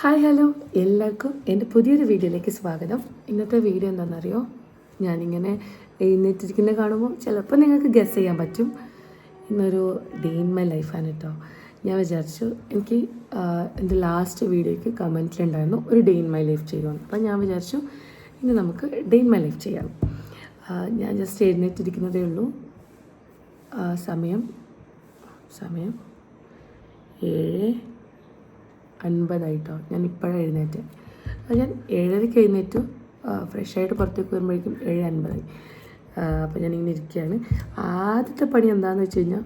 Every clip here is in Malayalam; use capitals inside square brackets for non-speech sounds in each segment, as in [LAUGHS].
ഹായ് ഹലോ എല്ലാവർക്കും എന്റെ പുതിയൊരു വീഡിയോയിലേക്ക് സ്വാഗതം. ഇന്നത്തെ വീഡിയോ എന്താണെന്നറിയോ? ഞാനിങ്ങനെ എഴുന്നേറ്റിരിക്കുന്നത് കാണുമ്പോൾ ചിലപ്പോൾ നിങ്ങൾക്ക് ഗസ് ചെയ്യാൻ പറ്റും. ഇന്നൊരു ഡേ ഇൻ മൈ ലൈഫാണ് കേട്ടോ ഞാൻ വിചാരിച്ചു എനിക്ക് എന്റെ ലാസ്റ്റ് വീഡിയോയ്ക്ക് കമന്റിലുണ്ടായിരുന്നു ഒരു ഡേ ഇൻ മൈ ലൈഫ് ചെയ്യുമെന്ന്. അപ്പോൾ ഞാൻ വിചാരിച്ചു ഇന്ന് നമുക്ക് ഡേ ഇൻ മൈ ലൈഫ് ചെയ്യാം. ഞാൻ ജസ്റ്റ് എഴുന്നേറ്റിരിക്കുന്നതേ ഉള്ളൂ. സമയം സമയം ഏഴ് അൻപതായിട്ടോ. ഞാൻ ഇപ്പോഴാണ് എഴുന്നേറ്റ്. അത് ഞാൻ ഏഴരയ്ക്ക് എഴുന്നേറ്റു. ഫ്രഷായിട്ട് പുറത്തേക്ക് വരുമ്പോഴേക്കും ഏഴ് അൻപതായി. അപ്പോൾ ഞാനിങ്ങനെ ഇരിക്കുകയാണ്. ആദ്യത്തെ പണി എന്താണെന്ന് വെച്ച് കഴിഞ്ഞാൽ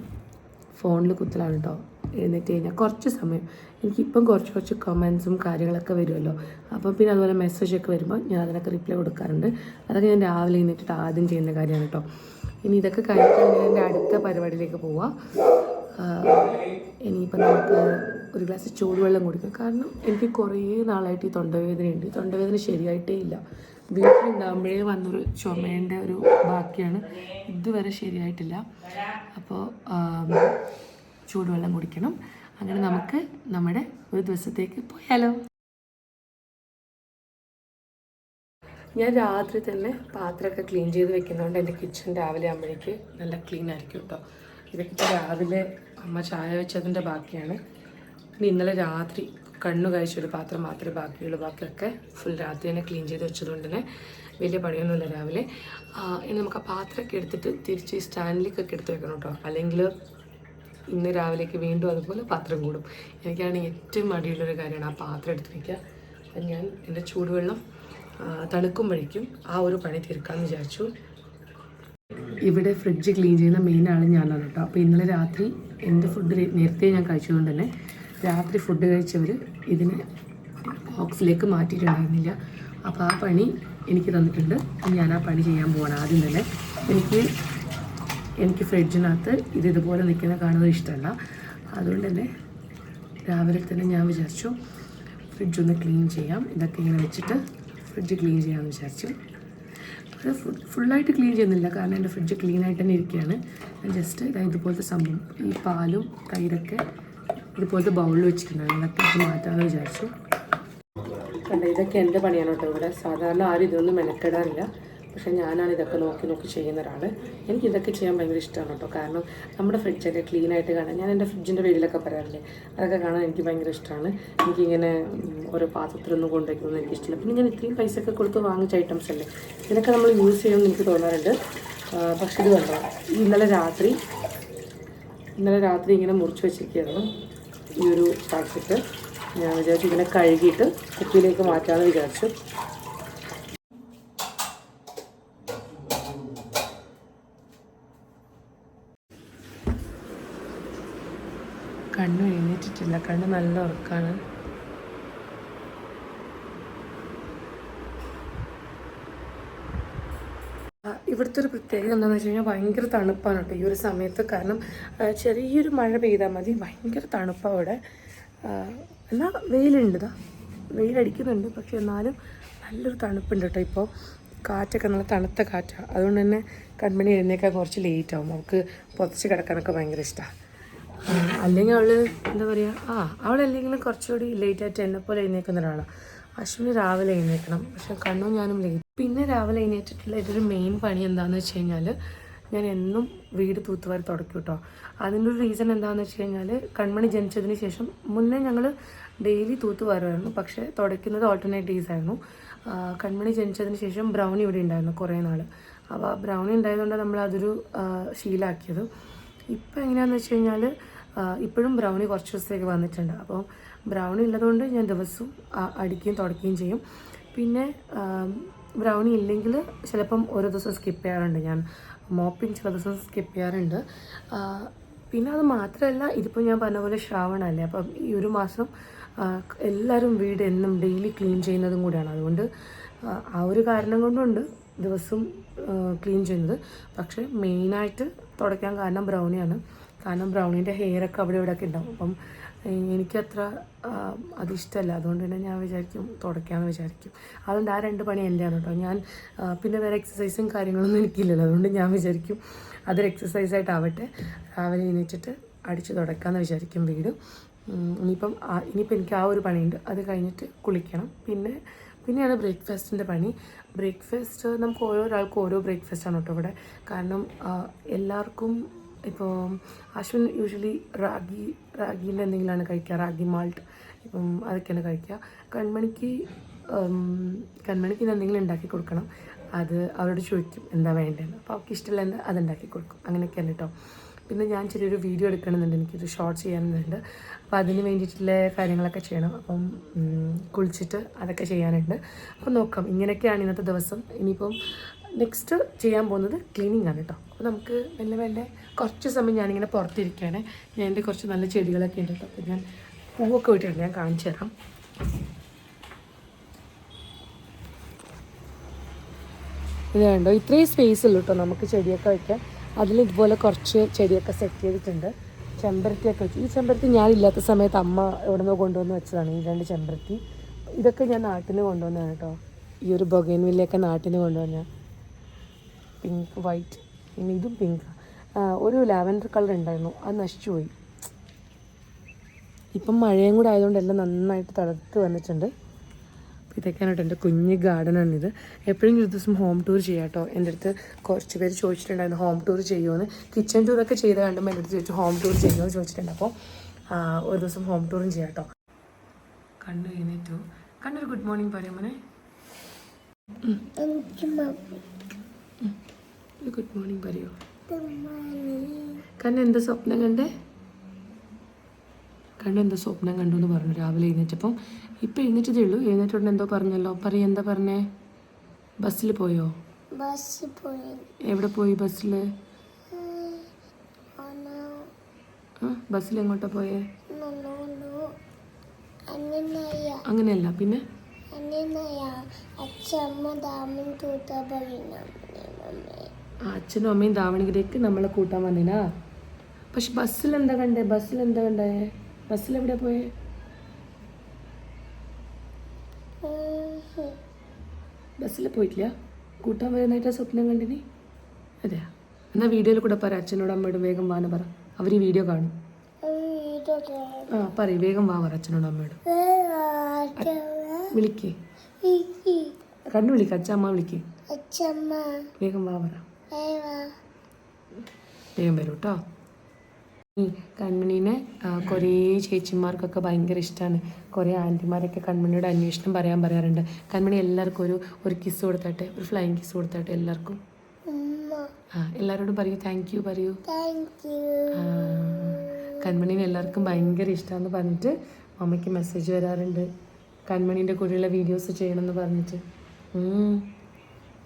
ഫോണിൽ കുത്തലാണ് കേട്ടോ എഴുന്നേറ്റ് കഴിഞ്ഞാൽ കുറച്ച് സമയം. എനിക്കിപ്പം കുറച്ച് കുറച്ച് കമൻസും കാര്യങ്ങളൊക്കെ വരുമല്ലോ അപ്പം പിന്നെ അതുപോലെ മെസ്സേജൊക്കെ വരുമ്പോൾ ഞാൻ അതിനൊക്കെ റിപ്ലൈ കൊടുക്കാറുണ്ട്. അതൊക്കെ ഞാൻ രാവിലെ എഴുന്നേറ്റിട്ട് ആദ്യം ചെയ്യുന്ന കാര്യമാണ് കേട്ടോ ഇനി ഇതൊക്കെ കഴിഞ്ഞിട്ട് ഞാൻ എന്റെ അടുത്ത പരിപാടിയിലേക്ക് പോവാം. ഇനിയിപ്പോൾ നമുക്ക് ഒരു ഗ്ലാസ് ചൂടുവെള്ളം കുടിക്കുക. കാരണം എനിക്ക് കുറേ നാളായിട്ട് ഈ തൊണ്ടവേദനയുണ്ട് തൊണ്ടവേദന ശരിയായിട്ടേ ഇല്ല. വീട്ടിലുണ്ടാകുമ്പോഴേ വന്നൊരു ചുമേന്റെ ഒരു ബാക്കിയാണ്. ഇതുവരെ ശരിയായിട്ടില്ല. അപ്പോൾ ചൂടുവെള്ളം കുടിക്കണം. അങ്ങനെ നമുക്ക് നമ്മുടെ ഒരു ദിവസത്തേക്ക് പോയാലോ. ഞാൻ രാത്രി തന്നെ പാത്രമൊക്കെ ക്ലീൻ ചെയ്ത് വെക്കുന്നതുകൊണ്ട് എന്റെ കിച്ചൺ രാവിലെ ആകുമ്പോഴേക്ക് നല്ല ക്ലീൻ ആയിരിക്കും കേട്ടോ. ഇതൊക്കെ രാവിലെ അമ്മ ചായ വെച്ചതിന്റെ ബാക്കിയാണ്. ഇനി ഇന്നലെ രാത്രി കണ്ണു കഴിച്ചൊരു പാത്രം മാത്രമേ ബാക്കിയുള്ളൂ. ബാക്കിയൊക്കെ ഫുൾ രാത്രി തന്നെ ക്ലീൻ ചെയ്ത് വെച്ചതുകൊണ്ട് തന്നെ വലിയ പണിയൊന്നുമില്ല രാവിലെ. ഇനി നമുക്ക് ആ പാത്രമൊക്കെ എടുത്തിട്ട് തിരിച്ച് സ്റ്റാൻഡിലേക്കൊക്കെ എടുത്ത് വെക്കണം കേട്ടോ. അല്ലെങ്കിൽ ഇന്ന് രാവിലേക്ക് വീണ്ടും അതുപോലെ പാത്രം കൂടും. എനിക്കാണ് ഏറ്റവും മടിയുള്ളൊരു കാര്യമാണ് ആ പാത്രം എടുത്ത് വയ്ക്കുക അപ്പം ഞാൻ എന്റെ ചൂടുവെള്ളം തണുക്കുമ്പോഴേക്കും ആ ഒരു പണി തീർക്കാമെന്ന് വിചാരിച്ചു. ഇവിടെ ഫ്രിഡ്ജ് ക്ലീൻ ചെയ്യുന്ന മെയിൻ ആൾ ഞാനാണ് കേട്ടോ. അപ്പോൾ ഇന്നലെ രാത്രി എന്റെ ഫുഡ് നേരത്തെ ഞാൻ കഴിച്ചതുകൊണ്ട് തന്നെ രാത്രി ഫുഡ് കഴിച്ചവർ ഇതിന് ബോക്സിലേക്ക് മാറ്റിയിട്ടുണ്ടായിരുന്നില്ല അപ്പോൾ ആ പണി എനിക്ക് തന്നിട്ടുണ്ട്. ഞാൻ ആ പണി ചെയ്യാൻ പോവാണ് ആദ്യം തന്നെ. എനിക്ക് എനിക്ക് ഫ്രിഡ്ജിനകത്ത് ഇത് ഇതുപോലെ നിൽക്കുന്ന കാണുന്നത് ഇഷ്ടമല്ല. അതുകൊണ്ട് തന്നെ രാവിലെ തന്നെ ഞാൻ വിചാരിച്ചു ഫ്രിഡ്ജ് ഒന്ന് ക്ലീൻ ചെയ്യാം. ഇതൊക്കെ ഇങ്ങനെ വെച്ചിട്ട് ഫ്രിഡ്ജ് ക്ലീൻ ചെയ്യാമെന്ന് വിചാരിച്ചു. അത് ഫുള്ളായിട്ട് ക്ലീൻ ചെയ്യുന്നില്ല. കാരണം എന്റെ ഫ്രിഡ്ജ് ക്ലീനായിട്ട് തന്നെ ഇരിക്കുകയാണ്. ഞാൻ ജസ്റ്റ് ഇതാ ഇതുപോലത്തെ സംഭവം. ഈ പാലും തൈരൊക്കെ ഇതുപോലത്തെ ബൗളിൽ വെച്ചിട്ടുണ്ടായിരുന്നു. അതൊക്കെ മാറ്റാമെന്ന് വിചാരിച്ചു. കണ്ട ഇതൊക്കെ എന്റെ പണിയാണ് കേട്ടോ ഇവിടെ. സാധാരണ ആരും ഇതൊന്നും മെനക്കെടാറില്ല. പക്ഷെ ഞാനാണ് ഇതൊക്കെ നോക്കി നോക്കി ചെയ്യുന്ന ഒരാൾ എനിക്ക് ഇതൊക്കെ ചെയ്യാൻ ഭയങ്കര ഇഷ്ടമാണ് കേട്ടോ. കാരണം നമ്മുടെ ഫ്രിഡ്ജൊക്കെ ക്ലീൻ ആയിട്ട് കാണാൻ ഞാൻ എന്റെ ഫ്രിഡ്ജിന്റെ വീട്ടിലൊക്കെ പറയാറില്ലേ? അതൊക്കെ കാണാൻ എനിക്ക് ഭയങ്കര ഇഷ്ടമാണ്. എനിക്കിങ്ങനെ ഓരോ പാത്രത്തിലൊന്നും കൊണ്ടുവയ്ക്കുന്നത് എനിക്ക് ഇഷ്ടമില്ല. പിന്നെ ഞാൻ ഇത്രയും പൈസ ഒക്കെ കൊടുത്ത് വാങ്ങിച്ച ഐറ്റംസ് അല്ലേ? ഇതിനൊക്കെ നമ്മൾ യൂസ് ചെയ്യുമെന്ന് എനിക്ക് തോന്നാറുണ്ട്. പക്ഷെ ഇത് കണ്ടോ ഇന്നലെ രാത്രി ഇന്നലെ രാത്രി ഇങ്ങനെ മുറിച്ച് വെച്ചിരിക്കുകയായിരുന്നു. ഈ ഒരു പാക്കറ്റ് ഞാൻ വിചാരിച്ചു ഇങ്ങനെ കഴുകിയിട്ട് കുപ്പിയിലേക്ക് മാറ്റാമെന്ന് വിചാരിച്ചു. കണ്ണ് എഴുന്നേറ്റിട്ടില്ല. കണ്ണ് നല്ല ഉറക്കാണ് ആ, ഇവിടുത്തെ ഒരു പ്രത്യേകത എന്താണെന്ന് വെച്ച് കഴിഞ്ഞാൽ ഭയങ്കര തണുപ്പാണ് കേട്ടോ ഈ ഒരു സമയത്ത്. കാരണം ചെറിയൊരു മഴ പെയ്താൽ മതി. ഭയങ്കര തണുപ്പാണ് അവിടെ. എന്നാൽ വെയിലുണ്ട് ഇതാ വെയിലടിക്കുന്നുണ്ട്. പക്ഷെ എന്നാലും നല്ലൊരു തണുപ്പുണ്ട് കേട്ടോ ഇപ്പോൾ. കാറ്റൊക്കെ നല്ല തണുത്ത കാറ്റാണ് അതുകൊണ്ട് തന്നെ കൺമണി എഴുന്നേക്കാൻ കുറച്ച് ലേറ്റ് ആവും അവൾക്ക് പുതച്ച് കിടക്കാനൊക്കെ ഭയങ്കര ഇഷ്ടമാണ് അല്ലെങ്കിൽ അവൾ എന്താ പറയുക ആ അവളല്ലെങ്കിലും കുറച്ചുകൂടി ലേറ്റ് ആയിട്ട് എന്നെ എഴുന്നേക്കുന്ന ഒരാളാണ് അശ്വിന് രാവിലെ എഴുന്നേക്കണം പക്ഷെ കണ്ണും ഞാനും ലേറ്റ് പിന്നെ രാവിലെ എണീറ്റിട്ടുള്ള ഇതൊരു മെയിൻ പണി എന്താണെന്ന് വെച്ച് കഴിഞ്ഞാൽ ഞാൻ എന്നും വീട് തൂത്തുവാരി തുടക്കും കേട്ടോ അതിന്റെ ഒരു റീസൺ എന്താണെന്ന് വെച്ച് കഴിഞ്ഞാൽ കൺമണി ജനിച്ചതിന് ശേഷം മുന്നേ ഞങ്ങൾ ഡെയിലി തൂത്തുവാരുമായിരുന്നു പക്ഷേ തുടയ്ക്കുന്നത് ഓൾട്ടർനേറ്റ് ഡേയ്സ് ആയിരുന്നു. കൺമണി ജനിച്ചതിന് ശേഷം ബ്രൗൺ ഇവിടെ ഉണ്ടായിരുന്നു കുറേ നാൾ അപ്പോൾ ബ്രൗൺ ഉണ്ടായതുകൊണ്ട് നമ്മൾ അതൊരു ശീലാക്കിയത്. ഇപ്പം എങ്ങനെയാണെന്ന് വെച്ച് കഴിഞ്ഞാൽ ഇപ്പോഴും ബ്രൗണി കുറച്ച് ദിവസത്തേക്ക് വന്നിട്ടുണ്ട്. അപ്പോൾ ബ്രൗണി ഉള്ളതുകൊണ്ട് ഞാൻ ദിവസവും അടിക്കുകയും തുടയ്ക്കുകയും ചെയ്യും. പിന്നെ ബ്രൗണി ഇല്ലെങ്കിൽ ചിലപ്പം ഓരോ ദിവസം സ്കിപ്പ് ചെയ്യാറുണ്ട്. ഞാൻ മോപ്പിംഗ് ചില ദിവസം സ്കിപ്പ് ചെയ്യാറുണ്ട്. പിന്നെ അത് മാത്രമല്ല ഇതിപ്പോൾ ഞാൻ പറഞ്ഞ പോലെ ശ്രാവണമല്ലേ അപ്പം ഈ ഒരു മാസം എല്ലാവരും വീട് എന്നും ഡെയിലി ക്ലീൻ ചെയ്യുന്നതും കൂടിയാണ്. അതുകൊണ്ട് ആ, ഒരു കാരണം കൊണ്ടുണ്ട് ദിവസം ക്ലീൻ ചെയ്യുന്നത്. പക്ഷേ മെയിനായിട്ട് തുടയ്ക്കാൻ കാരണം ബ്രൗണിയാണ് കാരണം ബ്രൗണീന്റെ ഹെയറൊക്കെ അവിടെ ഇവിടെയൊക്കെ ഉണ്ടാവും. അപ്പം എനിക്കത്ര അതിഷ്ടമല്ല അതുകൊണ്ട് തന്നെ ഞാൻ വിചാരിക്കും തുടയ്ക്കാമെന്ന് വിചാരിക്കും. അതുകൊണ്ട് ആ രണ്ട് പണി എല്ലാം കേട്ടോ ഞാൻ പിന്നെ വേറെ എക്സസൈസും കാര്യങ്ങളൊന്നും എനിക്കില്ലല്ലോ. അതുകൊണ്ട് ഞാൻ വിചാരിക്കും അതൊരു എക്സസൈസായിട്ടാവട്ടെ രാവിലെ എണീറ്റിട്ട് അടിച്ച് തുടക്കാമെന്ന് വിചാരിക്കും വീട്. ഇനിയിപ്പം ഇനിയിപ്പം എനിക്ക് ആ ഒരു പണിയുണ്ട്. അത് കഴിഞ്ഞിട്ട് കുളിക്കണം. പിന്നെ പിന്നെയാണ് ബ്രേക്ക്ഫാസ്റ്റിന്റെ പണി. ബ്രേക്ക്ഫാസ്റ്റ് നമുക്ക് ഓരോരാൾക്കും ഓരോ ബ്രേക്ക്ഫാസ്റ്റാണ് കേട്ടോ ഇവിടെ. കാരണം എല്ലാവർക്കും ഇപ്പോൾ അശ്വിൻ യൂഷ്വലി റാഗി റാഗീന്റെ എന്തെങ്കിലുമാണ് കഴിക്കുക റാഗി മാൾട്ട് ഇപ്പം അതൊക്കെയാണ് കഴിക്കുക കൺമണിക്ക് കൺമണിക്ക് എന്തെങ്കിലും ഉണ്ടാക്കി കൊടുക്കണം. അത് അവരോട് ചോദിക്കും എന്താ വേണ്ടതെന്ന് അപ്പോൾ അവർക്ക് ഇഷ്ടമുള്ള എന്താ കൊടുക്കും. അങ്ങനെയൊക്കെയാണ് കേട്ടോ പിന്നെ ഞാൻ ചെറിയൊരു വീഡിയോ എടുക്കണമെന്നുണ്ട്. എനിക്കൊരു ഷോർട്ട് ചെയ്യാനുണ്ട്. അപ്പോൾ അതിന് വേണ്ടിയിട്ടുള്ള കാര്യങ്ങളൊക്കെ ചെയ്യണം. അപ്പം കുളിച്ചിട്ട് അതൊക്കെ ചെയ്യാനുണ്ട്. അപ്പോൾ നോക്കാം. ഇങ്ങനെയൊക്കെയാണ് ഇന്നത്തെ ദിവസം. ഇനിയിപ്പം നെക്സ്റ്റ് ചെയ്യാൻ പോകുന്നത് ക്ലീനിങ് ആണ് കേട്ടോ അപ്പോൾ നമുക്ക് മെല്ലെ മെല്ലെ കുറച്ച് സമയം ഞാനിങ്ങനെ പുറത്തിരിക്കുകയാണ്. ഞാൻ എന്റെ കുറച്ച് നല്ല ചെടികളൊക്കെ ഉണ്ട് കേട്ടോ. അപ്പോൾ ഞാൻ പൂവൊക്കെ വിട്ടിട്ടുണ്ട് ഞാൻ കാണിച്ചു തരാം. ഇത് കണ്ടോ? ഇത്രയും സ്പേസ് ഉള്ളൂ കേട്ടോ നമുക്ക് ചെടിയൊക്കെ വയ്ക്കാം അതിൽ ഇതുപോലെ കുറച്ച് ചെടിയൊക്കെ സെറ്റ് ചെയ്തിട്ടുണ്ട്. ചെമ്പരത്തിയൊക്കെ വെച്ചു. ഈ ചെമ്പരത്തി ഞാനില്ലാത്ത സമയത്ത് അമ്മ എവിടെ നിന്നോ കൊണ്ടുവന്ന് വെച്ചതാണ്. ഈ രണ്ട് ചെമ്പരത്തി. ഇതൊക്കെ ഞാൻ നാട്ടിൽ കൊണ്ടുവന്നതാണ് കേട്ടോ. ഈ ഒരു ബൊഗൈൻവില്ലയൊക്കെ നാട്ടിൽ കൊണ്ടുവന്ന പിങ്ക് വൈറ്റ് പിന്നെ ഇതും പിങ്ക് ഒരു ലാവൻഡർ കളർ ഉണ്ടായിരുന്നു. അത് നശിച്ചു പോയി. ഇപ്പം മഴയും കൂടെ ആയതുകൊണ്ട് എല്ലാം നന്നായിട്ട് തളർത്ത് വന്നിട്ടുണ്ട്. ഇതൊക്കെയാണ് എന്റെ കുഞ്ഞ് ഇത്. എപ്പോഴെങ്കിലും ഒരു ദിവസം ഹോം ടൂർ ചെയ്യാം കേട്ടോ എന്റെ അടുത്ത് കുറച്ച് പേര് ചോദിച്ചിട്ടുണ്ടായിരുന്നു ഹോം ടൂർ ചെയ്യുമെന്ന് കിച്ചൺ ടൂറൊക്കെ ചെയ്ത് കണ്ടുമ്പോൾ എന്റെ അടുത്ത് ചോദിച്ചു ഹോം ടൂർ ചെയ്യുമോ എന്ന് ചോദിച്ചിട്ടുണ്ട്. അപ്പോൾ ഒരു ദിവസം ഹോം ടൂറും ചെയ്യാം കേട്ടോ കണ്ണു എഴുന്നേറ്റു കണ്ണൊരു ഗുഡ് മോർണിംഗ് പറയാം മോനെ ഗുഡ് മോർണിംഗ് പറയോ? കണ്ണ് എന്ത് സ്വപ്നം കണ്ടേ? കണ്ണ് എന്താ സ്വപ്നം കണ്ടു എന്ന് പറഞ്ഞു. രാവിലെ എഴുന്നേറ്റപ്പം ഇപ്പം എഴുന്നേറ്റതേ ഉള്ളൂ. എഴുന്നേറ്റോടെ എന്തോ പറഞ്ഞല്ലോ. പറ എന്താ പറഞ്ഞേ? ബസ്സിൽ പോയോ? എവിടെ പോയി ബസ്സിൽ ബസ്സിൽ എങ്ങോട്ടാ പോയേ? അങ്ങനെയല്ല. പിന്നെ? അച്ഛനും അമ്മയും ദാവണഗിരിക്ക് നമ്മളെ കൂട്ടാൻ വന്നിനാ? പക്ഷെ ബസ്സിൽ എന്താ കണ്ടേ? ബസ്സിൽ എന്താ കണ്ടേ? ബസ്സിൽ എവിടെ പോയേ ബസ്സിൽ പോയിട്ടില്ല. കൂട്ടാൻ വരുന്നതായിട്ട് സ്വപ്നം കണ്ടിനി. അതെയാ എന്നാ വീഡിയോയിൽ കൂടെ പറ. അച്ഛനോടും അമ്മയോടും വേഗം വാന്ന് പറ. അവർ ഈ വീഡിയോ കാണും. ആ പറയും. വേഗം വാ പറ അച്ഛനോടും അമ്മയോടും. വിളിക്കേ. കണ്ണു വിളിക്ക. അച്ഛ അമ്മ വിളിക്കേ. അച്ഛമ്മ. വേഗം വാ പറ. വേഗം വരൂ കേട്ടോ കൺമണീനെ കുറേ ചേച്ചിമാർക്കൊക്കെ ഭയങ്കര ഇഷ്ടമാണ് കുറേ ആന്റിമാരൊക്കെ കൺമണിയുടെ അന്വേഷണം പറയാൻ പറയാറുണ്ട്. കൺമണി എല്ലാവർക്കും ഒരു ഒരു കിസ് കൊടുത്താട്ടെ? ഒരു ഫ്ലൈങ് കിസ് കൊടുത്താട്ടെ എല്ലാവർക്കും? ആ എല്ലാവരോടും പറയൂ. താങ്ക് യു പറയൂ. കൺമണീനെ എല്ലാവർക്കും ഭയങ്കര ഇഷ്ടമാണെന്ന് പറഞ്ഞിട്ട് മമ്മയ്ക്ക് മെസ്സേജ് വരാറുണ്ട്. കൺമണീന്റെ കൂടെയുള്ള വീഡിയോസ് ചെയ്യണമെന്ന് പറഞ്ഞിട്ട്.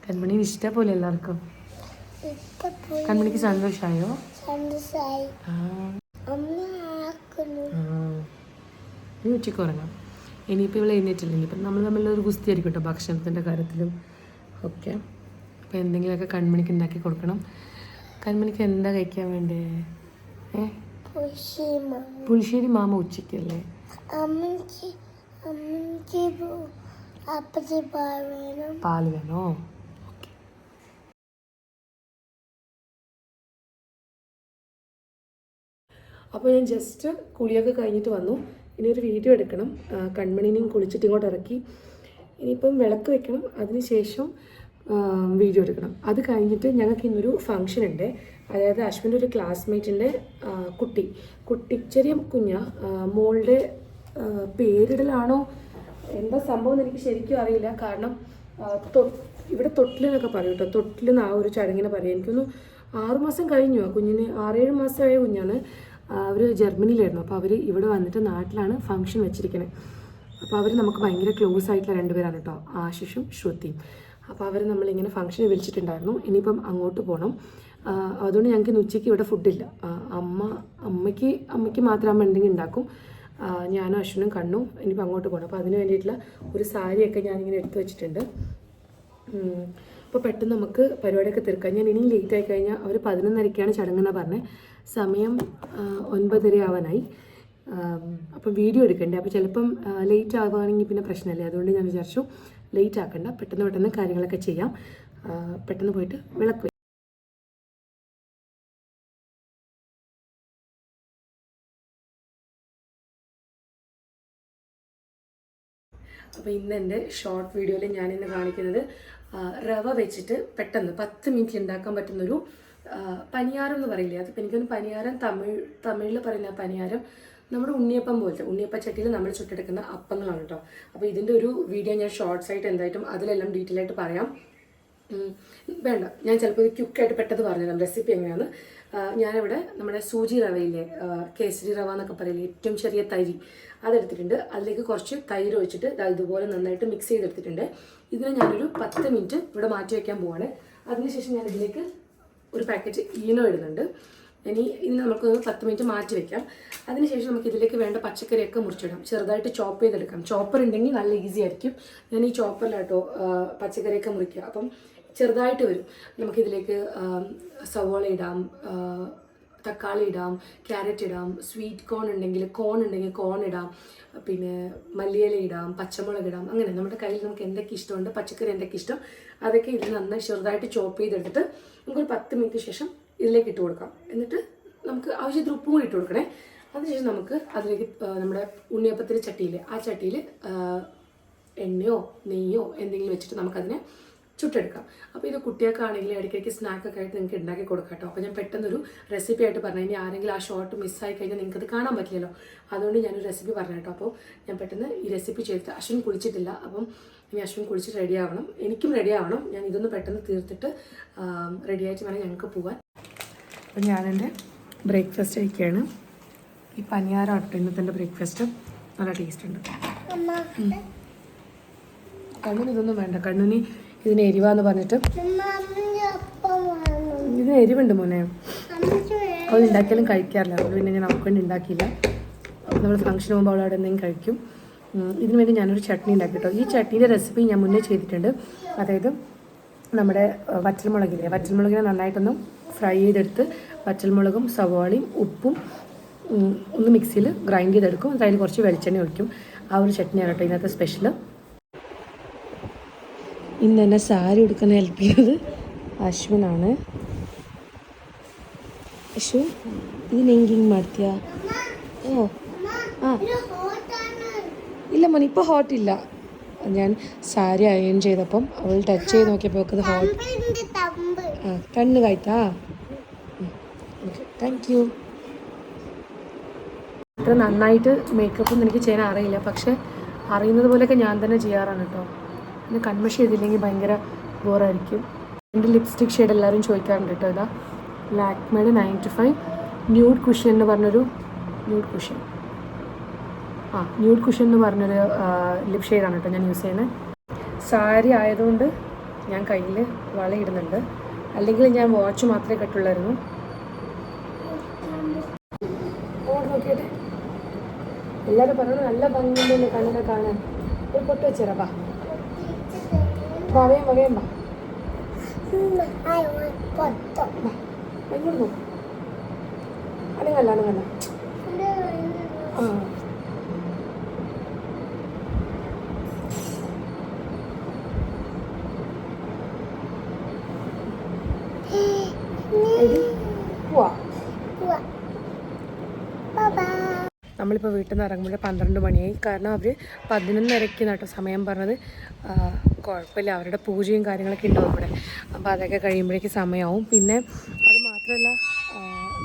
കൺമണീനെ ഇഷ്ടം പോലെ എല്ലാവർക്കും. കൺമണിക്ക് സന്തോഷമായോ. ഇനി ഉച്ചയ്ക്ക് ഉറങ്ങാം. ഇനിയിപ്പോൾ ഇവിടെ എഴുന്നേറ്റില്ല ഇനിയിപ്പം നമ്മൾ തമ്മിലൊരു ഗുസ്തി ആയിരിക്കും കേട്ടോ ഭക്ഷണത്തിന്റെ കാര്യത്തിലും ഒക്കെ. അപ്പോൾ എന്തെങ്കിലുമൊക്കെ കൺമണിക്ക് ഉണ്ടാക്കി കൊടുക്കണം. കൺമണിക്ക് എന്താ കഴിക്കാൻ വേണ്ടേ? ഏ? പുളിശ്ശേരി മാമ ഉച്ചയ്ക്കല്ലേ? പാൽ വേണോ? അപ്പോൾ ഞാൻ ജസ്റ്റ് കുളിയൊക്കെ കഴിഞ്ഞിട്ട് വന്നു. ഇനി ഒരു വീഡിയോ എടുക്കണം. കൺമണിനെയും കുളിച്ചിട്ട് ഇങ്ങോട്ട് ഇറക്കി. ഇനിയിപ്പം വിളക്ക് വെക്കണം. അതിനുശേഷം വീഡിയോ എടുക്കണം. അത് കഴിഞ്ഞിട്ട് ഞങ്ങൾക്ക് ഇന്നൊരു ഫംഗ്ഷൻ ഉണ്ട്. അതായത് അശ്വിന്റെ ഒരു ക്ലാസ്മേറ്റിന്റെ കുട്ടി. കുട്ടി ചെറിയ കുഞ്ഞ. മോളുടെ പേരിടലാണോ? എന്താ സംഭവം എന്ന് എനിക്ക് ശരിക്കും അറിയില്ല. കാരണം ഇവിടെ തൊട്ടിലെന്നൊക്കെ പറയും കേട്ടോ. തൊട്ടിലെന്ന് ആ ഒരു ചടങ്ങിനെ പറയും എനിക്കൊന്ന് ആറുമാസം കഴിഞ്ഞു ആ കുഞ്ഞിന്. ആറേഴ് മാസമായ കുഞ്ഞാണ്. അവർ ജർമ്മനിയിലായിരുന്നു. അപ്പോൾ അവർ ഇവിടെ വന്നിട്ട് നാട്ടിലാണ് ഫംഗ്ഷൻ വെച്ചിരിക്കുന്നത് അപ്പോൾ അവർ നമുക്ക് ഭയങ്കര ക്ലോസ് ആയിട്ടുള്ള രണ്ടുപേരാണ് കേട്ടോ ആശിഷും ശ്രുതിയും. അപ്പോൾ അവർ നമ്മളിങ്ങനെ ഫംഗ്ഷന് വിളിച്ചിട്ടുണ്ടായിരുന്നു. ഇനിയിപ്പം അങ്ങോട്ട് പോകണം അതുകൊണ്ട് ഞങ്ങൾക്ക് ഇന്ന് ഉച്ചയ്ക്ക് ഇവിടെ ഫുഡില്ല അമ്മ അമ്മയ്ക്ക് അമ്മയ്ക്ക് മാത്രം അമ്മ എന്തെങ്കിലും ഉണ്ടാക്കും. ഞാനും അശ്വനും കണ്ണും ഇനിയിപ്പോൾ അങ്ങോട്ട് പോകണം അപ്പോൾ അതിന് വേണ്ടിയിട്ടുള്ള ഒരു സാരിയൊക്കെ ഞാനിങ്ങനെ എടുത്തു വെച്ചിട്ടുണ്ട്. അപ്പോൾ പെട്ടെന്ന് നമുക്ക് പരിപാടിയൊക്കെ തീർക്കാം. ഞാൻ ഇനിയും ലേറ്റ് ആയി കഴിഞ്ഞാൽ അവർ പതിനൊന്നരയ്ക്കാണ് ചടങ്ങെന്ന് പറഞ്ഞത് സമയം ഒൻപതര ആവാനായി അപ്പോൾ വീഡിയോ എടുക്കണ്ടേ? അപ്പോൾ ചിലപ്പം ലേറ്റ് ആവുകയാണെങ്കിൽ പിന്നെ പ്രശ്നമല്ലേ അതുകൊണ്ട് ഞാൻ വിചാരിച്ചു ലേറ്റ് ആക്കണ്ട. പെട്ടെന്ന് പെട്ടെന്ന് കാര്യങ്ങളൊക്കെ ചെയ്യാം. പെട്ടെന്ന് പോയിട്ട് വിളക്ക് അപ്പോൾ ഇന്ന് എന്റെ ഷോർട്ട് വീഡിയോയിൽ ഞാനിന്ന് കാണിക്കുന്നത് റവ വെച്ചിട്ട് പെട്ടെന്ന് പത്ത് മിനിറ്റിൽ ഉണ്ടാക്കാൻ പറ്റുന്നൊരു പനിയാരം എന്ന് പറയില്ലേ? അതിപ്പോൾ എനിക്കൊന്ന് പനിയാരം തമിഴ് തമിഴിൽ പറയുന്ന പനിയാരം നമ്മുടെ ഉണ്ണിയപ്പം പോലത്തെ ഉണ്ണിയപ്പച്ചട്ടിയിൽ നമ്മൾ ചുട്ടെടുക്കുന്ന അപ്പങ്ങളാണ് കേട്ടോ. അപ്പോൾ ഇതിന്റെ ഒരു വീഡിയോ ഞാൻ ഷോർട്സ് ആയിട്ട് എന്തായിട്ടും അതിലെല്ലാം ഡീറ്റെയിൽ ആയിട്ട് പറയാം. വേണ്ട ഞാൻ ചിലപ്പോൾ ഇത് ക്യുക്കായിട്ട് പെട്ടെന്ന് പറഞ്ഞുതരാം. റെസിപ്പി എങ്ങനെയാണ് ഞാനിവിടെ നമ്മുടെ സൂചി റവയിലെ കേസരി റവ എന്നൊക്കെ പറയില്ലേ ഏറ്റവും ചെറിയ തരി അതെടുത്തിട്ടുണ്ട്. അതിലേക്ക് കുറച്ച് തൈര് ഒഴിച്ചിട്ട് ഇതുപോലെ നന്നായിട്ട് മിക്സ് ചെയ്തെടുത്തിട്ടുണ്ട്. ഇതിനെ ഞാനൊരു പത്ത് മിനിറ്റ് ഇവിടെ മാറ്റി വയ്ക്കാൻ പോവാണ്. അതിനുശേഷം ഞാൻ ഇതിലേക്ക് ഒരു പാക്കറ്റ് ഈനോ ഇടുന്നുണ്ട്. ഇനി ഇനി നമുക്ക് പത്ത് മിനിറ്റ് മാറ്റി വെക്കാം. അതിനുശേഷം നമുക്ക് ഇതിലേക്ക് വേണ്ട പച്ചക്കറിയൊക്കെ മുറിച്ചിടാം. ചെറുതായിട്ട് ചോപ്പ് ചെയ്തെടുക്കാം. ചോപ്പർ ഉണ്ടെങ്കിൽ നല്ല ഈസി ആയിരിക്കും. ഞാൻ ഈ ചോപ്പറിലാട്ടോ പച്ചക്കറിയൊക്കെ മുറിക്കുക. അപ്പം ചെറുതായിട്ട് വരും. നമുക്കിതിലേക്ക് സവോള ഇടാം തക്കാളി ഇടാം ക്യാരറ്റ് ഇടാം സ്വീറ്റ് കോൺ ഉണ്ടെങ്കിൽ കോൺ ഉണ്ടെങ്കിൽ കോൺ ഇടാം പിന്നെ മല്ലിയില ഇടാം പച്ചമുളക് ഇടാം. അങ്ങനെ നമ്മുടെ കയ്യിൽ നമുക്ക് എന്തൊക്കെ ഇഷ്ടമുണ്ട് പച്ചക്കറി എന്തൊക്കെ ഇഷ്ടം അതൊക്കെ ഇതിൽ നന്നായി ചെറുതായിട്ട് ചോപ്പ് ചെയ്തെടുത്തിട്ട് നമുക്കൊരു പത്ത് മിനിറ്റ് ശേഷം ഇതിലേക്ക് ഇട്ട് കൊടുക്കാം. എന്നിട്ട് നമുക്ക് ആവശ്യത്തിന് ഉപ്പും കൂടി ഇട്ട് കൊടുക്കണേ. അതിനുശേഷം നമുക്ക് അതിലേക്ക് നമ്മുടെ ഉണ്ണിയപ്പത്തിന്റെ ചട്ടിയിൽ ആ ചട്ടിയിൽ എണ്ണയോ നെയ്യോ എന്തെങ്കിലും വെച്ചിട്ട് നമുക്കതിനെ ചുട്ടെടുക്കാം. അപ്പോൾ ഇത് കുട്ടികൾക്കാണെങ്കിൽ ഇടയ്ക്കിടയ്ക്ക് സ്നാക്കൊക്കെ ആയിട്ട് നിങ്ങൾക്ക് ഉണ്ടാക്കി കൊടുക്കാം കേട്ടോ അപ്പോൾ ഞാൻ പെട്ടെന്നൊരു റെസിപ്പി ആയിട്ട് പറഞ്ഞു ഇനി ആരെങ്കിലും ആ ഷോർട്ട് മിസ്സായി കഴിഞ്ഞാൽ നിങ്ങൾക്ക് അത് കാണാൻ പറ്റില്ലല്ലോ. അതുകൊണ്ട് ഞാനൊരു റെസിപ്പി പറഞ്ഞു കേട്ടോ. അപ്പോൾ ഞാൻ പെട്ടെന്ന് ഈ റെസിപ്പി ചെയ്തിട്ട് അശ്വിൻ കുളിച്ചിട്ടില്ല. അപ്പം ഇനി അശ്വിൻ കുളിച്ച് റെഡി ആവണം. എനിക്കും റെഡി ആവണം. ഞാൻ ഇതൊന്ന് പെട്ടെന്ന് തീർത്തിട്ട് റെഡി ആയിട്ട് വേണം ഞങ്ങൾക്ക് പോകാൻ അപ്പം ഞാനെന്റെ ബ്രേക്ക്ഫാസ്റ്റ് കഴിക്കുകയാണ് ഈ പനിയാരം ആട്ടോ ഇന്നത്തെ ബ്രേക്ക്ഫാസ്റ്റ് നല്ല ടേസ്റ്റ് ഉണ്ട്. കണ്ണിന് ഇതൊന്നും വേണ്ട. കണ്ണിന് ഇതിന് എരിവാന്ന് പറഞ്ഞിട്ട്. ഇതിന് എരിവുണ്ട് മോനെ. അവൾ ഉണ്ടാക്കിയാലും കഴിക്കാറില്ല. അവൾ പിന്നെ ഞാൻ അവൾക്ക് വേണ്ടി ഉണ്ടാക്കിയില്ല. നമ്മൾ ഫംഗ്ഷൻ പോകുമ്പോൾ അവൾ അവിടെ എന്തെങ്കിലും കഴിക്കും. ഇതിനു വേണ്ടി ഞാനൊരു ചട്നി ഉണ്ടാക്കി ഈ ചട്നിയുടെ റെസിപ്പി ഞാൻ മുന്നേ ചെയ്തിട്ടുണ്ട്. അതായത് നമ്മുടെ വറ്റൽമുളകില്ലേ? വറ്റൽമുളകിനെ നന്നായിട്ടൊന്ന് ഫ്രൈ ചെയ്തെടുത്ത് വറ്റൽമുളകും സവാളയും ഉപ്പും ഒന്ന് മിക്സിയിൽ ഗ്രൈൻഡ് ചെയ്തെടുക്കും. അതിൽ കുറച്ച് വെളിച്ചെണ്ണ ഒഴിക്കും. ആ ഒരു ചട്നിയാണ് കേട്ടോ ഇന്നത്തെ സ്പെഷ്യൽ ഇന്ന് എന്നെ സാരി ഉടുക്കുന്ന ഹെൽപ്പ് ചെയ്തത് അശ്വിനാണ് ಅಶ್ವು ಇದನ್ನ ಹೆಂಗೆ ಹಿಂಗೆ ಮಾಡ್ತೀಯಾ ಓ ಹಾಂ ഇത് ഹോട്ടാണ് ഇല്ല മോനെ ഇപ്പോൾ ഹോട്ട് ഇല്ല ഞാൻ സാരി അയൺ ചെയ്തപ്പം അവൾ ടച്ച് ചെയ്ത് നോക്കിയപ്പോൾ അത് ഹോട്ട് തമ്പിന്റെ തമ്പ് ആ കണ്ണ് കായ്ത്താ ഓക്കെ താങ്ക് യു ഇത്ര നന്നായിട്ട് മേക്കപ്പ് ഒന്നും എനിക്ക് ചെയ്യാൻ അറിയില്ല പക്ഷെ അറിയുന്നത് പോലെയൊക്കെ ഞാൻ തന്നെ ചെയ്യാറാണ് കേട്ടോ പിന്നെ കൺമഷി ചെയ്തില്ലെങ്കിൽ ഭയങ്കര ബോറായിരിക്കും. എന്റെ ലിപ്സ്റ്റിക് ഷെയ്ഡ് എല്ലാവരും ചോദിക്കാറുണ്ട് കേട്ടോ ഇതാ. Lakme ninety five nude cushion എന്ന് പറഞ്ഞൊരു ന്യൂഡ് കുഷൻ ആ ന്യൂഡ് കുഷൻ എന്ന് പറഞ്ഞൊരു ലിപ് ഷെയ്ഡാണ് കേട്ടോ ഞാൻ യൂസ് ചെയ്യുന്നത് സാരി ആയതുകൊണ്ട് ഞാൻ കയ്യിൽ വളയിടുന്നുണ്ട്. അല്ലെങ്കിൽ ഞാൻ വാച്ച് മാത്രമേ കെട്ടുള്ളായിരുന്നു. എല്ലാവരും പറഞ്ഞു നല്ല ഭംഗിയുണ്ട് കണ്ണിനെ കാണാൻ. ഒരു പൊട്ട് ഇങ്ങോട്ട് നോക്ക് അനങ്ങല്ല അനങ്ങല്ല ആ. വീട്ടിൽ നിന്ന് ഇറങ്ങുമ്പോൾ പന്ത്രണ്ട് മണിയായി. കാരണം അവർ പതിനൊന്നരയ്ക്ക് കേട്ടോ സമയം പറഞ്ഞത്. കുഴപ്പമില്ല അവരുടെ പൂജയും കാര്യങ്ങളൊക്കെ ഉണ്ടാവും ഇവിടെ. അപ്പോൾ അതൊക്കെ കഴിയുമ്പോഴേക്ക് സമയമാവും പിന്നെ അത് മാത്രമല്ല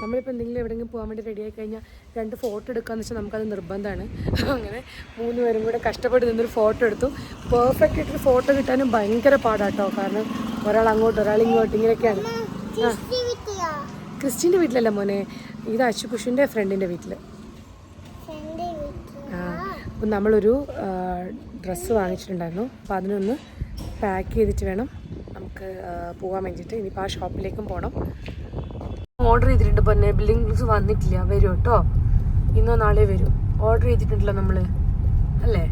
നമ്മളിപ്പോൾ എന്തെങ്കിലും എവിടെയെങ്കിലും പോകാൻ വേണ്ടി റെഡി ആയി കഴിഞ്ഞാൽ രണ്ട് ഫോട്ടോ എടുക്കാമെന്ന് വെച്ചാൽ നമുക്കത് നിർബന്ധമാണ് അങ്ങനെ മൂന്ന് പേരും കൂടെ കഷ്ടപ്പെട്ട് നിന്നൊരു ഫോട്ടോ എടുത്തു. പെർഫെക്റ്റ് ആയിട്ടൊരു ഫോട്ടോ കിട്ടാനും ഭയങ്കര പാടാട്ടോ. കാരണം ഒരാൾ അങ്ങോട്ട് ഒരാൾ ഇങ്ങോട്ട് ഇങ്ങനെയൊക്കെയാണ്. ക്രിസ്റ്റിന്റെ വീട്ടിലല്ല മോനെ. ഇത് അശുകുഷിന്റെ ഫ്രണ്ടിന്റെ വീട്ടിൽ അപ്പം നമ്മളൊരു ഡ്രസ്സ് വാങ്ങിച്ചിട്ടുണ്ടായിരുന്നു. അപ്പോൾ അതിനൊന്ന് പാക്ക് ചെയ്തിട്ട് വേണം നമുക്ക് പോകാൻ വേണ്ടിയിട്ട്. ഇനിയിപ്പോൾ ആ ഷോപ്പിലേക്കും പോകണം ഓർഡർ ചെയ്തിട്ടുണ്ട്. പൊന്നെ ബില്ലിംഗ് ബ്ലൂസ് വന്നിട്ടില്ല. വരും കേട്ടോ. ഇന്നോ നാളെ വരും. ഓർഡർ ചെയ്തിട്ടുണ്ടല്ലോ നമ്മൾ അല്ലേ?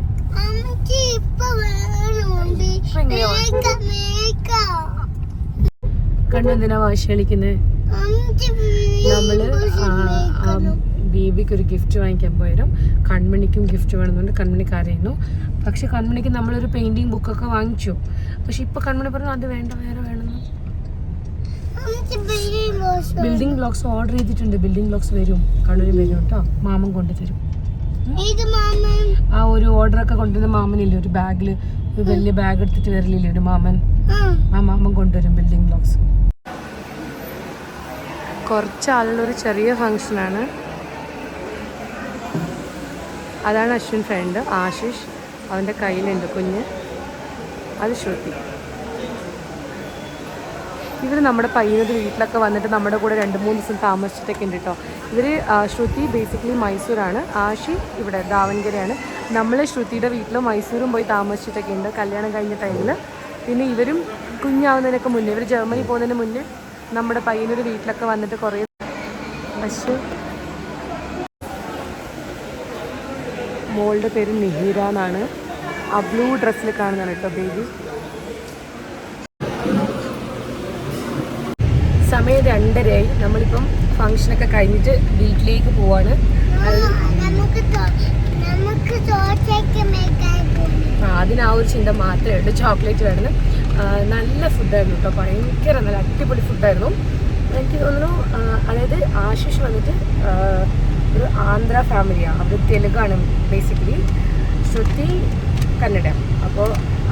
കണ്ണെന്തിനാ വാശി കളിക്കുന്നത് നമ്മൾ ബേബിക്ക് ഒരു ഗിഫ്റ്റ് വാങ്ങിക്കാൻ പോയാലും കൺമണിക്കും ഗിഫ്റ്റ് വേണമെന്നുണ്ട്. കൺമണി കരയുന്നു. പക്ഷെ കൺമണിക്ക് നമ്മളൊരു പെയിന്റിങ് ബുക്കൊക്കെ വാങ്ങിച്ചു. പക്ഷെ ഇപ്പൊ കൺമണി പറഞ്ഞു അത് വേണ്ട വേറെ വേണമെന്ന്. ബിൽഡിംഗ് ബ്ലോക്സ് ഓർഡർ ചെയ്തിട്ടുണ്ട്. ബിൽഡിംഗ് ബ്ലോക്സ് വരും. കണ്ണൂർ വരും കേട്ടോ. മാമൻ കൊണ്ടുതരും. ആ ഒരു ഓർഡർ ഒക്കെ കൊണ്ടുവരുന്ന മാമനില്ലേ? ഒരു ബാഗിൽ ഒരു വലിയ ബാഗ് എടുത്തിട്ട് വരലില്ലേ? ഒരു മാമൻ. ആ. മാമൻ കൊണ്ടുവരും ബിൽഡിംഗ് ബ്ലോക്സ് കുറച്ച് ആളുള്ളൊരു ചെറിയ ഫങ്ഷനാണ് അതാണ് അശ്വിൻ ഫ്രണ്ട് ആശിഷ്. അവന്റെ കയ്യിലുണ്ട് കുഞ്ഞ്. അത് ശ്രുതി. ഇവർ നമ്മുടെ പയ്യനത് വീട്ടിലൊക്കെ വന്നിട്ട് നമ്മുടെ കൂടെ രണ്ട് മൂന്ന് ദിവസം താമസിച്ചിട്ടൊക്കെ ഉണ്ട് കേട്ടോ ഇവർ ശ്രുതി ബേസിക്കലി മൈസൂരാണ്. ആഷി ഇവിടെ ദാവൻകരയാണ് നമ്മൾ ശ്രുതിയുടെ വീട്ടിലും മൈസൂരും പോയി താമസിച്ചിട്ടൊക്കെ ഉണ്ട് കല്യാണം കഴിഞ്ഞ ടൈമിൽ പിന്നെ ഇവരും കുഞ്ഞാവുന്നതിനൊക്കെ മുന്നേ ഇവർ ജർമ്മനി പോകുന്നതിന് മുന്നേ നമ്മുടെ പയ്യനൊരു വീട്ടിലൊക്കെ വന്നിട്ട് കുറേ പക്ഷേ മോളുടെ പേര് നിഹിര എന്നാണ്. ആ ബ്ലൂ ഡ്രസ്സിൽ കാണുന്നതാണ് കേട്ടോ ബേബി സമയം രണ്ടരയായി. നമ്മളിപ്പം ഫംഗ്ഷനൊക്കെ കഴിഞ്ഞിട്ട് വീട്ടിലേക്ക് പോവാണ്. അതിന് ആ ഒരു ചിന്ത മാത്രമേ ഉള്ളൂ. ചോക്ലേറ്റ് വേണം. നല്ല ഫുഡായിരുന്നു കേട്ടോ ഭയങ്കര നല്ല അടിപൊളി ഫുഡായിരുന്നു എനിക്ക് തോന്നുന്നു അതായത് ആശിഷ് വന്നിട്ട് ഒരു ആന്ധ്ര ഫാമിലിയാണ് അവർ തെലുങ്കാണ് ബേസിക്കലി ശ്രുതി കന്നഡ അപ്പോൾ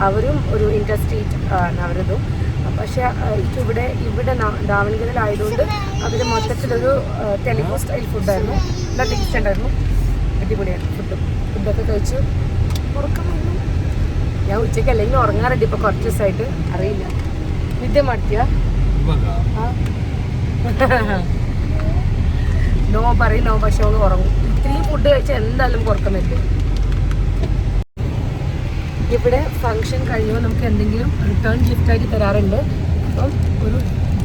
അവരും ഒരു ഇൻഡസ്ട്രീറ്റ് ആണ് അവരതും. പക്ഷെ ഇവിടെ ഇവിടെ ദാവണഗിരിയിലായതുകൊണ്ട് അവർ മൊത്തത്തിലൊരു തെലുങ്കു സ്റ്റൈൽ ഫുഡായിരുന്നു നല്ല ടേസ്റ്റ് ഉണ്ടായിരുന്നു. അടിപൊളിയായിരുന്നു ഫുഡ് ഫുഡൊക്കെ കഴിച്ച്. ഉറക്കം ഞാൻ ഉച്ചയ്ക്ക് അല്ലെങ്കിൽ ഉറങ്ങാറുണ്ട് ഇപ്പോൾ കുറച്ച് ദിവസമായിട്ട് അറിയില്ല. വിദ്യ മാറ്റിയ ആ. [LAUGHS] നോ പറയും നോ പക്ഷെ ഒന്ന് ഉറങ്ങും ഇത്രയും ഫുഡ് കഴിച്ചാൽ എന്തായാലും ഉറക്കം വരും ഇവിടെ ഫംഗ്ഷൻ കഴിയുമ്പോൾ നമുക്ക് എന്തെങ്കിലും റിട്ടേൺ ഗിഫ്റ്റ് ആയിട്ട് തരാറുണ്ട് അപ്പം ഒരു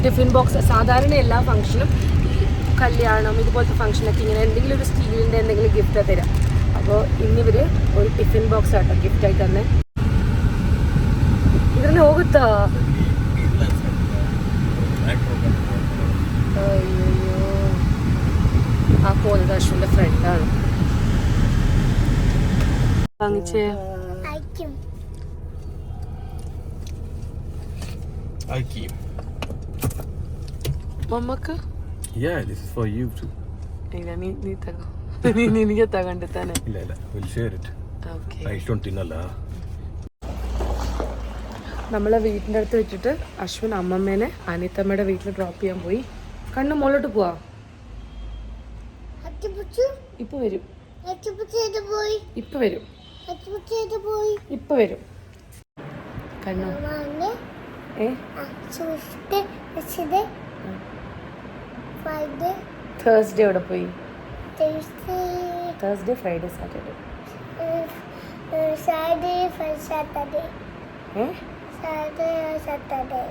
ടിഫിൻ ബോക്സ് സാധാരണ എല്ലാ ഫംഗ്ഷനും ഈ കല്യാണം ഇതുപോലത്തെ ഫംഗ്ഷനൊക്കെ ഇങ്ങനെ എന്തെങ്കിലും ഒരു സ്റ്റീലിൻ്റെ എന്തെങ്കിലും ഗിഫ്റ്റ് തരാം അപ്പോൾ ഇന്നിവർ ഒരു ಟಿಫಿನ್ ಬಾಕ್ಸ್ ಆಟ ಗಿಫ್ಟ್ ಆಯ್ತು തന്നെ ಇದರಲ್ಲಿ ಹೋಗುತ್ತಾ അയ്യോ ആ പോകുന്നത് അശ്വിന്റെ ഫ്രണ്ടാണ് ഇല്ല നീ ഇല്ല ഇല്ല ഷെയർ ഇറ്റ് ഓക്കേ ഐ തിന്നല്ല നമ്മളെ വീട്ടിന്റെ അടുത്ത് വെച്ചിട്ട് അശ്വിൻ അമ്മമ്മേനെ അനിത്തമ്മയുടെ വീട്ടിൽ ഡ്രോപ്പ് ചെയ്യാൻ പോയി. കണ്ണു മുകളിലോട്ട് പോവാ. ഇപ്പൊ വരും. ഇപ്പൊ വരും. ഇപ്പൊ വരും. കണ്ണു? തേഴ്സ്ഡേ അവിടെ പോയി? Thursday Friday Saturday Saturday Saturday Saturday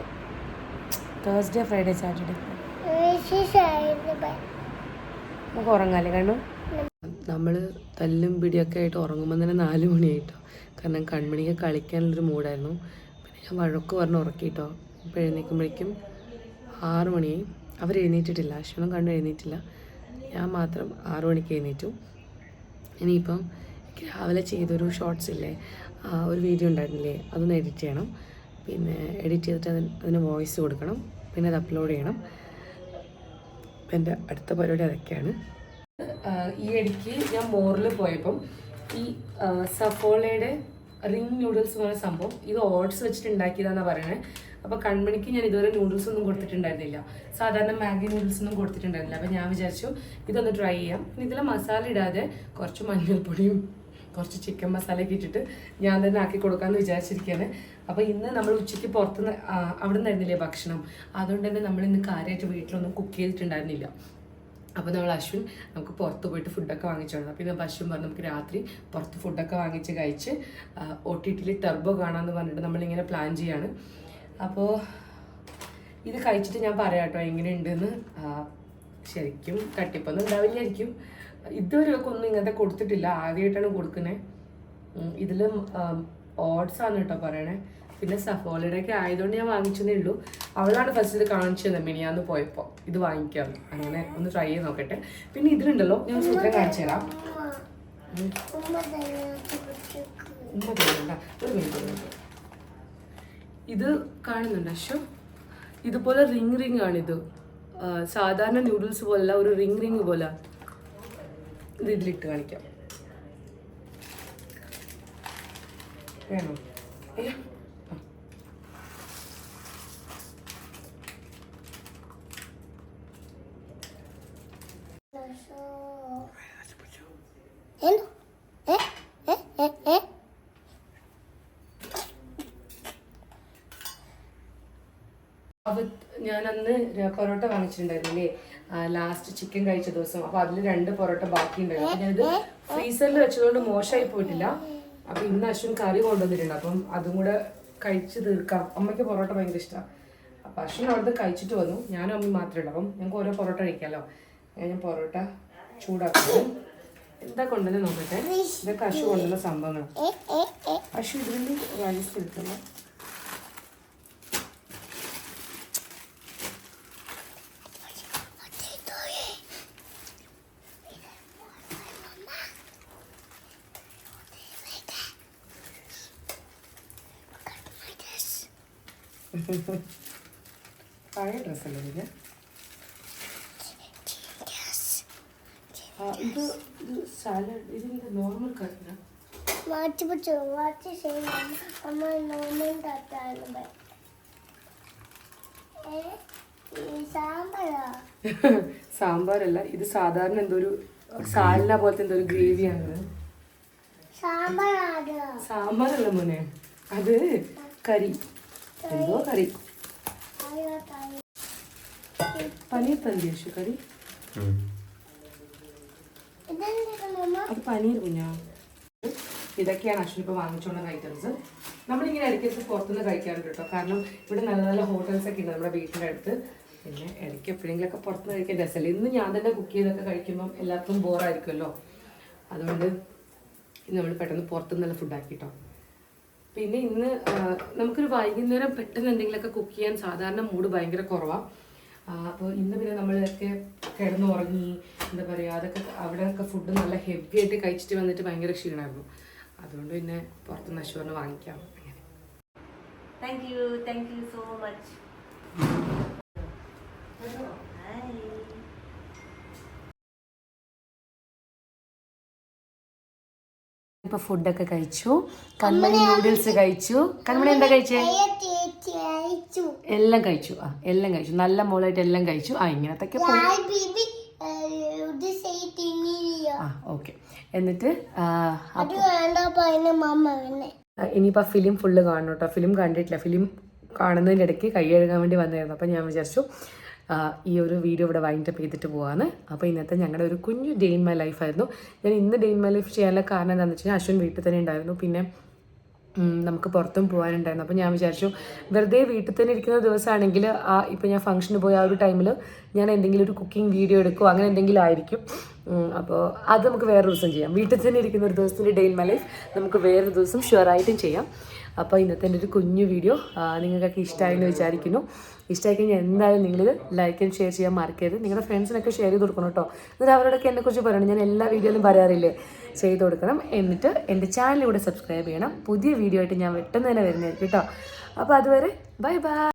Thursday Friday Saturday Saturday നമുക്ക് ഉറങ്ങാല്ലേ കാരണം നമ്മൾ തല്ലും പിടിയൊക്കെ ആയിട്ട് ഉറങ്ങുമ്പോൾ തന്നെ നാല് മണിയായിട്ടോ. കാരണം കൺമണിക്ക് കളിക്കാനുള്ളൊരു മൂഡായിരുന്നു. പിന്നെ ഞാൻ വഴക്ക് പറഞ്ഞ് ഉറക്കിയിട്ടോ ഇപ്പോൾ എഴുന്നേൽക്കുമ്പോഴേക്കും ആറ് മണിയായി. അവർ എഴുന്നേറ്റിട്ടില്ല. അശ്വനും കണ്ണു എഴുന്നേറ്റില്ല. ഞാൻ മാത്രം ആറു മണിക്ക് എഴുന്നേറ്റു. ഇനിയിപ്പം രാവിലെ ചെയ്തൊരു ഷോർട്സ് ഇല്ലേ? ഒരു വീഡിയോ ഉണ്ടായിരുന്നില്ലേ? അതൊന്ന് എഡിറ്റ് ചെയ്യണം. പിന്നെ എഡിറ്റ് ചെയ്തിട്ട് അതിന് അതിന് വോയിസ് കൊടുക്കണം. പിന്നെ അത് അപ്ലോഡ് ചെയ്യണം. അപ്പം എന്റെ അടുത്ത പരിപാടി അതൊക്കെയാണ്. ഈ ഇടയ്ക്ക് ഞാൻ മോറിൽ പോയപ്പം ഈ സഫോളയുടെ റിംഗ് നൂഡിൽസ് എന്ന് പറയുന്ന സംഭവം ഇത് ഓട്സ് വെച്ചിട്ട് ഉണ്ടാക്കിയതാണെന്നാണ് പറയണേ. അപ്പോൾ കൺമണിക്ക് ഞാൻ ഇതുവരെ നൂഡിൽസ് ഒന്നും കൊടുത്തിട്ടുണ്ടായിരുന്നില്ല. സാധാരണ മാഗി നൂഡിൽസ് ഒന്നും കൊടുത്തിട്ടുണ്ടായിരുന്നില്ല. അപ്പോൾ ഞാൻ വിചാരിച്ചു ഇതൊന്ന് ട്രൈ ചെയ്യാം. ഇതിൽ മസാല ഇടാതെ കുറച്ച് മഞ്ഞൾപ്പൊടിയും കുറച്ച് ചിക്കൻ മസാലയൊക്കെ ഇട്ടിട്ട് ഞാൻ തന്നെ ആക്കി കൊടുക്കാമെന്ന് വിചാരിച്ചിരിക്കുകയാണ് അപ്പോൾ ഇന്ന് നമ്മൾ ഉച്ചയ്ക്ക് പുറത്തുനിന്ന് അവിടെ നിന്നായിരുന്നില്ലേ ഭക്ഷണം? അതുകൊണ്ട് തന്നെ നമ്മൾ ഇന്ന് കാര്യമായിട്ട് വീട്ടിലൊന്നും കുക്ക് ചെയ്തിട്ടുണ്ടായിരുന്നില്ല. അപ്പോൾ നമ്മൾ അശ്വിൻ നമുക്ക് പുറത്ത് പോയിട്ട് ഫുഡൊക്കെ വാങ്ങിച്ചോളാം. അപ്പോൾ ഇന്ന് അശ്വിൻ പറഞ്ഞു നമുക്ക് രാത്രി പുറത്ത് ഫുഡൊക്കെ വാങ്ങിച്ച് കഴിച്ച് ഒ ടി ടിയിൽ ടെർബോ കാണാമെന്ന് പറഞ്ഞിട്ട് നമ്മളിങ്ങനെ പ്ലാൻ ചെയ്യാണ്. അപ്പോൾ ഇത് കഴിച്ചിട്ട് ഞാൻ പറയാം കേട്ടോ എങ്ങനെയുണ്ടെന്ന് ശരിക്കും തട്ടിപ്പൊന്നും ഉണ്ടാവില്ലായിരിക്കും. ഇതുവരെ ഒക്കെ ഒന്നും ഇങ്ങനത്തെ കൊടുത്തിട്ടില്ല. ആദ്യമായിട്ടാണ് കൊടുക്കുന്നത് ഇതിൽ ഓട്സ് ആണ് കേട്ടോ പറയണേ. പിന്നെ സഫോളയുടെ ഒക്കെ ആയതുകൊണ്ട് ഞാൻ വാങ്ങിച്ചതേ ഉള്ളൂ. അവളാണ് ഫസ്റ്റ് ഇത് കാണിച്ചു തന്നെ മിനിയാന്ന് പോയപ്പോൾ ഇത് വാങ്ങിക്കാം. അങ്ങനെ ഒന്ന് ട്രൈ ചെയ്ത് നോക്കട്ടെ. പിന്നെ ഇതിലുണ്ടല്ലോ ഞാൻ സൂത്രം കാണിച്ചു തരാം. ഇത് കാണുന്നുണ്ട് അശോ? ഇതുപോലെ റിങ് റിങ് ആണിത്. സാധാരണ നൂഡിൽസ് പോലല്ല ഒരു റിങ് റിങ് പോലെ. ഇത് ഇതിലിട്ട് കാണിക്കാം. വേണോ? അയ്യോ ഞാൻ അന്ന് പൊറോട്ട വാങ്ങിച്ചിട്ടുണ്ടായിരുന്നില്ലേ? ലാസ്റ്റ് ചിക്കൻ കഴിച്ച ദിവസം. അപ്പൊ അതിൽ രണ്ട് പൊറോട്ട ബാക്കി ഉണ്ടായിരുന്നു അപ്പൊ ഞാനിത് ഫ്രീസറിൽ വെച്ചതുകൊണ്ട് മോശമായി പോയിട്ടില്ല. അപ്പൊ ഇന്ന് അശ്വിൻ കറി കൊണ്ടുവന്നിട്ടുണ്ട്. അപ്പം അതും കൂടെ കഴിച്ചു തീർക്കാം. അമ്മയ്ക്ക് പൊറോട്ട ഭയങ്കര ഇഷ്ടമാണ് അപ്പൊ അശ്വിൻ അവിടുത്തെ കഴിച്ചിട്ട് വന്നു. ഞാനും അമ്മയും മാത്രമേ ഉള്ളൂ. അപ്പം ഞങ്ങൾക്ക് ഓരോ പൊറോട്ട കഴിക്കാമല്ലോ ഞാൻ പൊറോട്ട ചൂടാക്കുന്നു. എന്താ കൊണ്ടുവന്ന് നോക്കട്ടെ. ഇതൊക്കെ അശു കൊണ്ടുവന്ന സംഭവങ്ങൾ? Eh? അശു ഇതിൽ റൈസ് എടുക്കണം പഴയ ഡ്രസ്സല്ലേ ഇത്? ഇത് ഇത് സാലഡ് ഇതിന്റെ നോർമൽ കറിയാണ് ചെയ്യണം നമ്മൾ സാമ്പാറല്ല ഇത് സാധാരണ എന്തോ ഒരു സാലിന പോലത്തെ എന്തോ ഒരു ഗ്രേവിയാണ് സാമ്പാറല്ല മോനെ അത് കറി എന്തോ കറി? പനീർ തന്തി അശു കറി? അത് പനീർ കുഞ്ഞാ. ഇതൊക്കെയാണ് അശ്വിൻ ഇപ്പോൾ വാങ്ങിച്ചോണ്ട ഐറ്റംസ് നമ്മളിങ്ങനെ ഇടയ്ക്ക് പുറത്തുനിന്ന് കഴിക്കാറുണ്ട് കേട്ടോ. കാരണം ഇവിടെ നല്ല നല്ല ഹോട്ടൽസ് ഒക്കെ ഉണ്ട് നമ്മുടെ വീട്ടിന്റെ അടുത്ത്. പിന്നെ ഇടയ്ക്ക് എപ്പോഴെങ്കിലുമൊക്കെ പുറത്തുനിന്ന് കഴിക്കാൻ രസമല്ല ഇന്ന് ഞാൻ തന്നെ കുക്ക് ചെയ്തൊക്കെ കഴിക്കുമ്പോൾ എല്ലാവർക്കും ബോറായിരിക്കുമല്ലോ അതുകൊണ്ട് നമ്മൾ പെട്ടെന്ന് പുറത്തുനിന്ന് നല്ല ഫുഡ് ആക്കിട്ടോ. പിന്നെ ഇന്ന് നമുക്കൊരു വൈകുന്നേരം പെട്ടെന്ന് എന്തെങ്കിലുമൊക്കെ കുക്ക് ചെയ്യാൻ സാധാരണ മൂഡ് ഭയങ്കര കുറവാണ് അപ്പോൾ ഇന്ന് പിന്നെ നമ്മളൊക്കെ കിടന്നുറങ്ങി എന്താ പറയുക അതൊക്കെ അവിടെയൊക്കെ ഫുഡ് നല്ല ഹെവി ആയിട്ട് കഴിച്ചിട്ട് വന്നിട്ട് ഭയങ്കര ക്ഷീണമായിരുന്നു അതുകൊണ്ട് പിന്നെ പുറത്ത് നശുവറിന് വാങ്ങിക്കാം. അങ്ങനെ. Thank you so much hello much. ഇപ്പൊ ഫുഡൊക്കെ കഴിച്ചു. കൺമണി നൂഡിൽസ് കഴിച്ചു. കൺമണി എന്താ കഴിച്ചേ? എല്ലാം കഴിച്ചു. ആ എല്ലാം കഴിച്ചു. നല്ല മോളായിട്ട് എല്ലാം കഴിച്ചു. ആ ചെയ്തില്ല ആ ഓക്കെ. എന്നിട്ട് ഇനിയിപ്പോ ഇനിയിപ്പോൾ ഫിലിം ഫുള്ള് കാണണം കേട്ടോ ഫിലിം കണ്ടിട്ടില്ല. ഫിലിം കാണുന്നതിന്റെ ഇടയ്ക്ക് കൈ കഴുകാൻ വേണ്ടി വന്നായിരുന്നു അപ്പോൾ ഞാൻ വിചാരിച്ചു ഈ ഒരു വീഡിയോ ഇവിടെ വൈൻഡപ്പ് ചെയ്തിട്ട് പോവാണ്. അപ്പോൾ ഇന്നത്തെ ഞങ്ങളുടെ ഒരു കുഞ്ഞു ഡേ ഇൻ മൈ ലൈഫായിരുന്നു ഞാൻ ഇന്ന് ഡേ ഇൻ മൈ ലൈഫ് ചെയ്യാനുള്ള കാരണം എന്താണെന്ന് വെച്ച് കഴിഞ്ഞാൽ അശ്വിൻ വീട്ടിൽ തന്നെ ഉണ്ടായിരുന്നു. പിന്നെ നമുക്ക് പുറത്തും പോകാനുണ്ടായിരുന്നു. അപ്പോൾ ഞാൻ വിചാരിച്ചു വെറുതെ വീട്ടിൽ തന്നെ ഇരിക്കുന്ന ദിവസമാണെങ്കിൽ ആ ഇപ്പോൾ ഞാൻ ഫംഗ്ഷന് പോയ ആ ഒരു ടൈമിൽ ഞാൻ എന്തെങ്കിലും ഒരു കുക്കിംഗ് വീഡിയോ എടുക്കുമോ അങ്ങനെ എന്തെങ്കിലും ആയിരിക്കും. അപ്പോൾ അത് നമുക്ക് വേറെ ദിവസം ചെയ്യാം. വീട്ടിൽ തന്നെ ഇരിക്കുന്ന ഒരു ദിവസത്തിന്റെ ഡേ ഇൻ മൈ ലൈഫ് നമുക്ക് വേറൊരു ദിവസം ഷുവറായിട്ടും ചെയ്യാം. അപ്പോൾ ഇന്നത്തെ എന്റെ ഒരു കുഞ്ഞു വീഡിയോ നിങ്ങൾക്കൊക്കെ ഇഷ്ടമായെന്ന് വിചാരിക്കുന്നു. ഇഷ്ടമായി കഴിഞ്ഞാൽ എന്തായാലും നിങ്ങൾ ലൈക്ക് ആൻഡ് ഷെയർ ചെയ്യാൻ മറക്കരുത്. നിങ്ങളുടെ ഫ്രണ്ട്സിനൊക്കെ ഷെയർ ചെയ്ത് കൊടുക്കണം കേട്ടോ. എന്നിട്ട് അവരോടൊക്കെ എന്നെക്കുറിച്ച് പറയണം. ഞാൻ എല്ലാ വീഡിയോയിലും പറയാറില്ലേ? ചെയ്ത് കൊടുക്കണം. എന്നിട്ട് എന്റെ ചാനലിലൂടെ സബ്സ്ക്രൈബ് ചെയ്യണം. പുതിയ വീഡിയോ ആയിട്ട് ഞാൻ പെട്ടെന്ന് തന്നെ വരുന്നതായിരിക്കും കേട്ടോ. അപ്പോൾ അതുവരെ ബൈ ബൈ